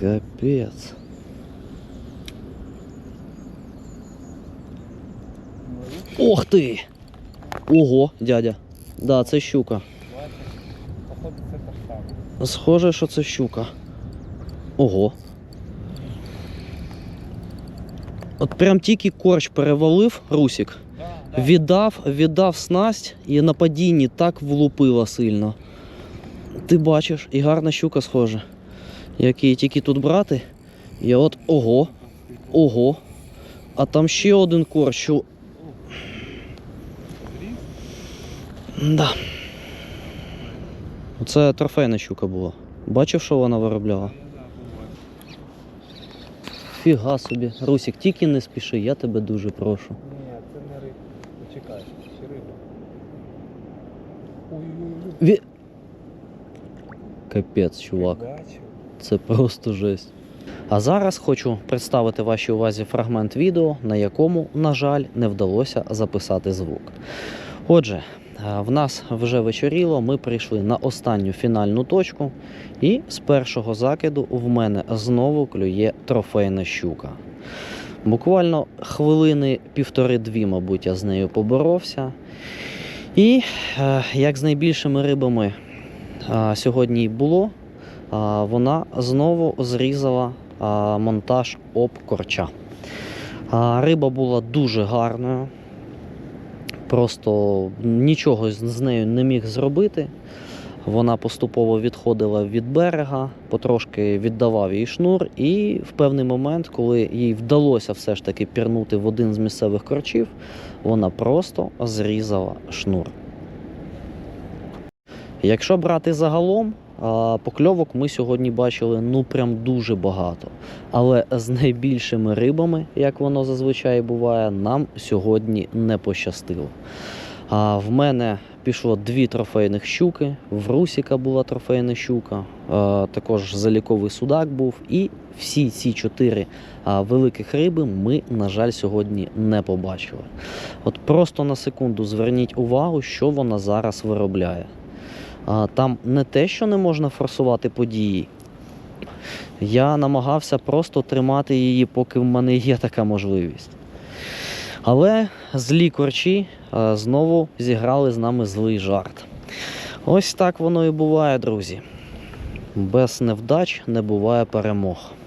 Капець. Ох ти! Ого, дядя. Да, це щука. Схоже, що це щука. Ого. От прям тільки корч перевалив да. Віддав, віддав снасть і на падінні так влупила сильно. Ти бачиш, і гарна щука схожа. Як її тільки тут брати. І от ого, ого. А там ще один корч. що- Да. Це трофейна щука була. Бачив, що вона виробляла? Я. Фіга собі. Русік, тільки не спіши, я тебе дуже прошу. Ні, це не риба. Почекай, ще риба. Ой-ой-ой. Ві... Капець, чувак. Це просто жесть. А зараз хочу представити вашій увазі фрагмент відео, на якому, на жаль, не вдалося записати звук. Отже, е, в нас вже вечоріло, ми прийшли на останню фінальну точку, і з першого закиду в мене знову клює трофейна щука. Буквально хвилини півтори-дві, мабуть, я з нею поборовся. І е, як з найбільшими рибами е, сьогодні й було, вона знову зрізала монтаж об корча. Риба була дуже гарною. Просто нічого з нею не міг зробити. Вона поступово відходила від берега, потрошки віддавав їй шнур, і в певний момент, коли їй вдалося все ж таки пірнути в один з місцевих корчів, вона просто зрізала шнур. Якщо брати загалом, покльовок ми сьогодні бачили ну прям дуже багато. Але з найбільшими рибами, як воно зазвичай буває, нам сьогодні не пощастило. А в мене пішло дві трофейних щуки, в Русіка була трофейна щука, також заліковий судак був. І всі ці чотири великих риби ми, на жаль, сьогодні не побачили. От просто на секунду зверніть увагу, що вона зараз виробляє. А, Там не те, що не можна форсувати події. Я намагався просто тримати її, поки в мене є така можливість. Але злі корчі а, знову зіграли з нами злий жарт. Ось так воно і буває, друзі. Без невдач не буває перемог.